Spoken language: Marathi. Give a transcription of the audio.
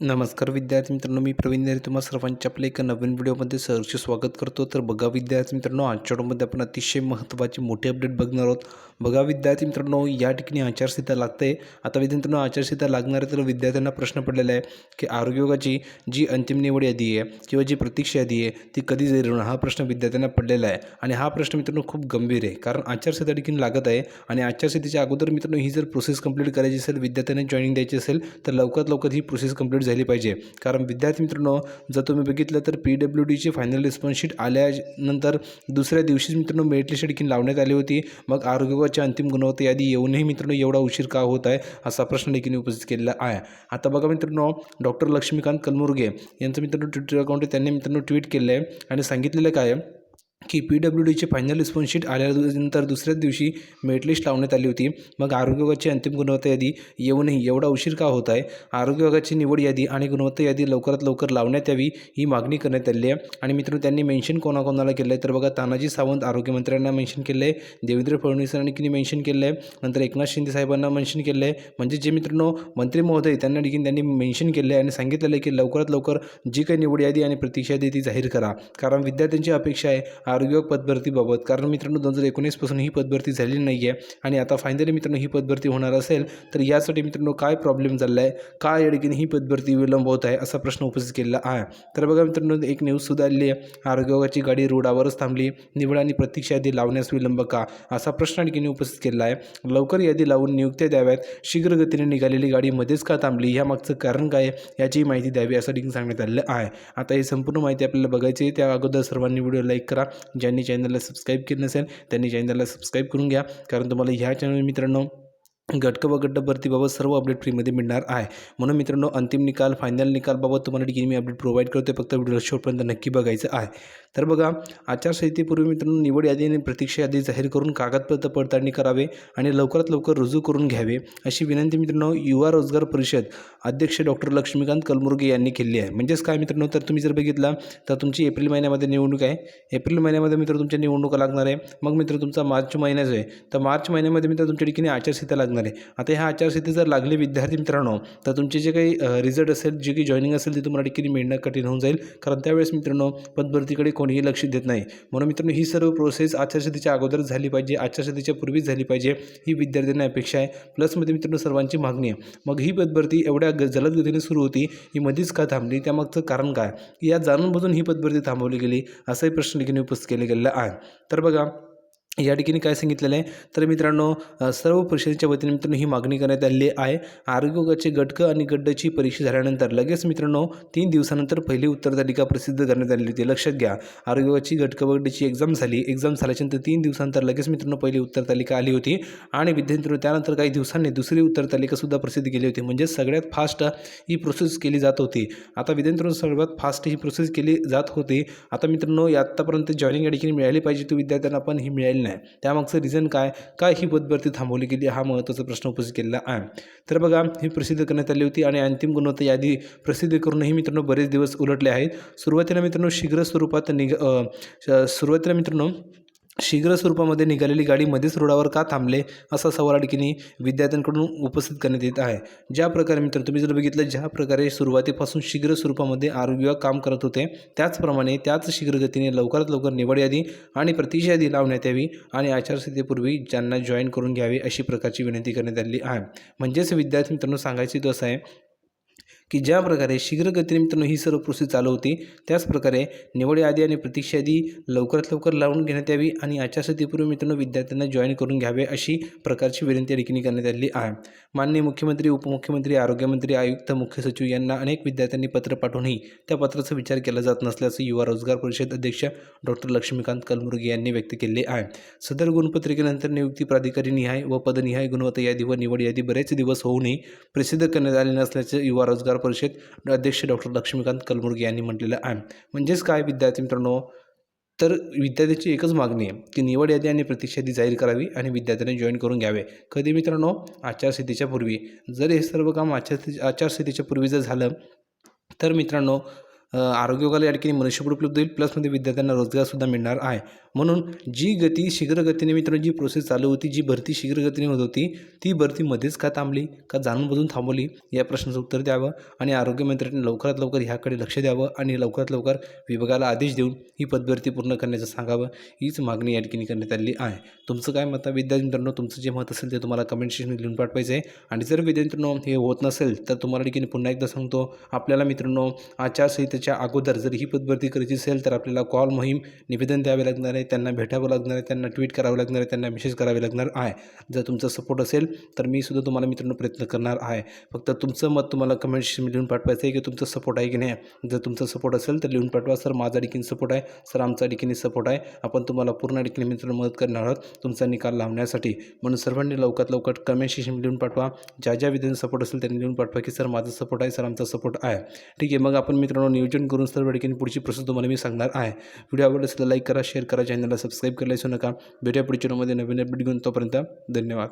नमस्कार विद्यार्थी मित्रांनो मी प्रवीण नेरे तुम्हा सर्वांच्या आपल्या एका नवीन व्हिडिओमध्ये सहर्ष स्वागत करतो. तर बघा विद्यार्थी मित्रांनो आजच्या आपण अतिशय महत्त्वाची मोठी अपडेट बघणार आहोत. बघा विद्यार्थी मित्रांनो या ठिकाणी आचारसंहिता लागते. आता विद्यार्थी मित्रांनो आचारसंहिता लागणार आहे तर विद्यार्थ्यांना प्रश्न पडलेला आहे की आरोग्योगाची जी अंतिम निवड यादी आहे किंवा जी प्रतीक्षा यादी आहे ती कधी जाहीर होणार? हा प्रश्न विद्यार्थ्यांना पडलेला आहे. आणि हा प्रश्न मित्रांनो खूप गंभीर आहे कारण आचारसंहिता ठिकाणी लागत आहे आणि आचारसंहितेच्या अगोदर मित्रांनो ही जर प्रोसेस कंप्लीट करायची असेल विद्यार्थ्यांना जॉईनिंग द्यायची असेल तर लवकरात लवकर ही प्रोसेस कंप्लीट झाली पाहिजे. कारण विद्यार्थी मित्रांनो जर तुम्ही बघितलं तर पी डब्ल्यू डीची फायनल रिस्पॉन्सशीट आल्यानंतर दुसऱ्या दिवशीच मित्रांनो मेरिट लिस्ट देखील लावण्यात आली होती. मग आरोग्याची अंतिम गुणवत्ता यादी येऊनही मित्रांनो एवढा उशीर का होत आहे असा प्रश्न देखील उपस्थित केलेला आहे. आता बघा मित्रांनो डॉक्टर लक्ष्मीकांत कलमुर्गे यांचं मित्रांनो ट्विटर अकाउंट त्यांनी मित्रांनो ट्विट केलं आहे आणि सांगितलेलं काय आहे? की पी डब्ल्यू डीची फायनल रिस्पॉन्सशीट आल्यानंतर दुसऱ्याच दिवशी मेटलिस्ट लावण्यात आली होती. मग आरोग्य विभागाची अंतिम गुणवत्ता यादी येऊनही एवढा उशीर का होत आहे? आरोग्य विभागाची निवड यादी आणि गुणवत्ता यादी लवकरात लवकर लावण्यात यावी ही मागणी करण्यात आली आहे. आणि मित्रांनो त्यांनी मेन्शन कोणाकोणाला केलं आहे तर बघा तानाजी सावंत आरोग्यमंत्र्यांना मेन्शन केलं आहे देवेंद्र फडणवीस यांनी मेन्शन केलं आहे नंतर एकनाथ शिंदे साहेबांना मेन्शन केलं आहे म्हणजे जे मित्रांनो मंत्री महोदय त्यांना देखील त्यांनी मेन्शन केलं आहे आणि सांगितलेलं आहे की लवकरात लवकर जी काही निवड यादी आणि प्रतीक्षा यादी ती जाहीर करा. कारण विद्यार्थ्यांची अपेक्षा आहे आरोग्य पदभरतीबाबत कारण मित्रांनो दोन हजार एकोणीसपासून ही पदभरती झालेली नाही आहे आणि आता फायनली मित्रांनो ही पदभरती होणार असेल तर यासाठी मित्रांनो काय प्रॉब्लेम झाला आहे काय या ही पदभरती विलंब होत आहे असा प्रश्न उपस्थित केलेला आहे. तर बघा मित्रांनो एक न्यूजसुद्धा आलेली आहे. आरोग्य गाडी रोडावरच थांबली. निवड आणि प्रतीक्षा यादी लावण्यास विलंब का? असा प्रश्न या उपस्थित केलेला आहे. लवकर यादी लावून नियुक्त्या द्याव्यात. शीघ्रगतीने निघालेली गाडी मध्येच का थांबली? ह्या मागचं कारण काय याची माहिती द्यावी असं सांगण्यात आलेलं आहे. आता ही संपूर्ण माहिती आपल्याला बघायची आहे. त्या अगोदर सर्वांनी व्हिडिओ लाईक करा. ज्यांनी चॅनलला सबस्क्राईब केलं नसेल त्यांनी चॅनलला सबस्क्राईब करून घ्या. कारण तुम्हाला ह्या चॅनल मित्रांनो गटक व गट भरतीबाबत सर्व अपडेट फ्रीमध्ये मिळणार आहे. म्हणून मित्रांनो अंतिम निकाल फायनल निकालबाबत तुम्हाला डिग्री मी अपडेट प्रोव्हाइड करतो फक्त व्हिडिओ शेवटपर्यंत नक्की बघायचं आहे. तर बघा आचारसंहितेपूर्वी मित्रांनो निवड यादी आणि प्रतीक्षा यादी जाहीर करून कागदपत्र पडताळणी करावे आणि लवकरात लवकर रुजू करून घ्यावे अशी विनंती मित्रांनो युवा रोजगार परिषद अध्यक्ष डॉक्टर लक्ष्मीकांत कलमुर्गे यांनी केली आहे. म्हणजेच काय मित्रांनो तर तुम्ही जर बघितला तर तुमची एप्रिल महिन्यामध्ये निवडणूक आहे. एप्रिल महिन्यामध्ये मित्र तुमच्या निवडणुका लागणार आहे. मग मित्र तुमचा मार्च महिन्याच आहे. तर मार्च महिन्यामध्ये मित्र तुमच्या ठिकाणी आचारसंहिता लागणार आहे आता ह्या आचारसंहिता जर लागले विद्यार्थी मित्रांनो तर तुमचे जे काही रिझल्ट असेल जे काही जॉईनिंग असेल ते तुम्हाला डिग्री मिळणं कठीण होऊन जाईल. कारण त्यावेळेस मित्रांनो पदभरतीकडे कोणीही लक्ष देत नाही. म्हणून मित्रांनो ही सर्व प्रोसेस आचारसंहितेच्या अगोदरच झाली पाहिजे आचारसंहितेच्या पूर्वीच झाली पाहिजे ही विद्यार्थ्यांना अपेक्षा आहे. प्लसमध्ये मित्रांनो सर्वांची मागणी आहे. मग ही पदभरती एवढ्या ग जलद गतीने सुरू होती ही मध्येच का थांबली? त्यामागचं कारण काय? या जाणून बुजून ही पदभरती थांबवली गेली असाही प्रश्न ठिकाणी उपस्थित केले गेलेला आहे. तर बघा या ठिकाणी काय सांगितलेलं आहे? तर मित्रांनो सर्व परिषदेच्या वतीने मित्रांनो ही मागणी करण्यात आलेली आहे. आरोग्य गटक गटकं आणि गड्डची परीक्षा झाल्यानंतर लगेच मित्रांनो तीन दिवसानंतर पहिली उत्तरतालिका प्रसिद्ध करण्यात आलेली होती. लक्षात घ्या आरोग्य गटक गटकं व एक्झाम झाली. एक्झाम झाल्याच्यानंतर तीन दिवसानंतर लगेच मित्रांनो पहिली उत्तरतालिका आली होती. आणि विद्यार्थी त्यानंतर काही दिवसांनी दुसरी उत्तरतालिकासुद्धा प्रसिद्ध केली होती. म्हणजे सगळ्यात फास्ट ही प्रोसेस केली जात होती. आता विद्यार्थ्यांनो सर्वात फास्ट ही प्रोसेस केली जात होती. आता मित्रांनो आत्तापर्यंत जॉईनिंग या ठिकाणी मिळाली पाहिजे. तो विद्यार्थ्यांना पण ही मिळाली आहे. त्यामागचं रिझन काय? काय ही पदभरती थांबवली गेली? हा महत्त्वाचा प्रश्न उपस्थित केलेला आहे. तर बघा ही प्रसिद्ध करण्यात आली होती आणि अंतिम गुणवत्ता यादी प्रसिद्ध करूनही मित्रांनो बरेच दिवस उलटले आहेत. सुरुवातीला मित्रांनो शीघ्र स्वरूपात निघ सुरुवातीला मित्रांनो शीघ्र स्वरूपामध्ये निघालेली गाडी मध्येच रोडावर का थांबले असा सवाल आणखीनी विद्यार्थ्यांकडून उपस्थित करण्यात येत आहे. ज्या प्रकारे मित्र तुम्ही जर बघितलं ज्या प्रकारे सुरुवातीपासून शीघ्र स्वरूपामध्ये आरोग्य काम करत होते त्याचप्रमाणे त्याच शीघ्र गतीने लवकरात लवकर निवड यादी आणि प्रतीक्षा यादी लावण्यात यावी आणि आचारसंहितेपूर्वी ज्यांना जॉईन करून घ्यावी अशी प्रकारची विनंती करण्यात आली आहे. म्हणजेच विद्यार्थी मित्रांनो सांगायची तो असं आहे की ज्या प्रकारे शीघ्रगतीने मित्रांनो ही सर्व प्रोसेस चालू होती त्याचप्रकारे निवड यादी आणि प्रतीक्षा यादी लवकरात लवकर लावून घेण्यात यावी आणि आचारसंहितेपूर्वी मित्रांनो विद्यार्थ्यांना जॉईन करून घ्यावे अशी प्रकारची विनंती या ठिकाणी करण्यात आलेली आहे. माननीय मुख्यमंत्री उपमुख्यमंत्री आरोग्यमंत्री आयुक्त मुख्य सचिव यांना अनेक विद्यार्थ्यांनी पत्र पाठवूनही त्या पत्राचा विचार केला जात नसल्याचं युवा रोजगार परिषद अध्यक्ष डॉक्टर लक्ष्मीकांत कलमुर्गी यांनी व्यक्त केले आहे. सदर गुणपत्रिकेनंतर नियुक्ती प्राधिकारी निहाय व पदनिहाय गुणवत्ता यादी व निवड यादी बरेच दिवस होऊनही प्रसिद्ध करण्यात आले नसल्याचं युवा रोजगार परिषद अध्यक्ष डॉक्टर लक्ष्मीकांत कलमुर्गी यांनी म्हटलेलं आहे. म्हणजेच काय विद्यार्थी मित्रांनो? तर विद्यार्थ्याची एकच मागणी आहे की निवड यादी आणि प्रतीक्षा यादी जाहीर करावी आणि विद्यार्थ्यांनी जॉईन करून घ्यावे. कधी मित्रांनो? आचारसंहितेच्या पूर्वी. जर हे सर्व काम आचार आचारसंहितेच्या पूर्वी जर झालं तर मित्रांनो आरोग्य योगाला या ठिकाणी मनुष्यबळ उपलब्ध होईल प्लसमध्ये विद्यार्थ्यांना रोजगारसुद्धा मिळणार आहे. म्हणून जी गती शीघ्रगतीने मित्रांनो जी प्रोसेस चालू होती जी भरती शीघ्रगतीने होत होती ती भरती मध्येच का थांबली का जाणून बजून थांबवली या प्रश्नाचं उत्तर द्यावं आणि आरोग्यमंत्र्यांनी लवकरात लवकर ह्याकडे लक्ष द्यावं आणि लवकरात लवकर विभागाला आदेश देऊन ही पदभरती पूर्ण करण्याचं सांगावं हीच मागणी या ठिकाणी करण्यात आलेली आहे. तुमचं काय मत विद्यार्थी मित्रांनो तुमचं जे मत असेल ते तुम्हाला कमेंट सेक्शनमध्ये लिहून पाठवायचं आहे. आणि जर विद्यार्थी मित्रांनो हे होत नसेल तर तुम्हाला ठिकाणी पुन्हा एकदा सांगतो आपल्याला मित्रांनो आचारसंहितेच्या अगोदर जर ही पदभरती करायची असेल तर आपल्याला कॉल मोहीम निवेदन द्यावे लागणार आहे. त्यांना भेटावं लागणार आहे. त्यांना ट्विट करावं लागणार आहे. त्यांना मेसेज करावे लागणार आहे. जर तुमचा सपोर्ट असेल तर मी सुद्धा तुम्हाला मित्रांनो प्रयत्न करणार आहे. फक्त तुमचं मत तुम्हाला कमेंट्स लिहून पाठवायचं आहे की तुमचा सपोर्ट आहे की नाही. जर तुमचा सपोर्ट असेल तर लिहून पाठवा. सर माझा डिकीन सपोर्ट आहे. सर आमचा डिकीने सपोर्ट आहे. आपण तुम्हाला पूर्ण डिकीने मित्रांनो मदत करणार आहोत. तुमचा निकाल लावण्यासाठी म्हणून सर्वांनी लवकरात लवकर कमेंट सेशन लिहून पाठवा. ज्या ज्या विद्यार्थ्यांना सपोर्ट असेल त्यांनी लिहून पाठवा की सर माझा सपोर्ट आहे. सर आमचा सपोर्ट आहे. ठीक आहे. मग आपण मित्रांनो नियोजन करून सर्व ठिकाणी पुढची प्रोसेस तुम्हाला मी सांगणार आहे. व्हिडिओ आवडला असेल लाईक करा शेअर करा चॅनलला सबस्क्राईब करायला विसरू नका. भेटूया पुढच्या व्हिडिओमध्ये नवीन अपडेट घेऊन. तोपर्यंत धन्यवाद.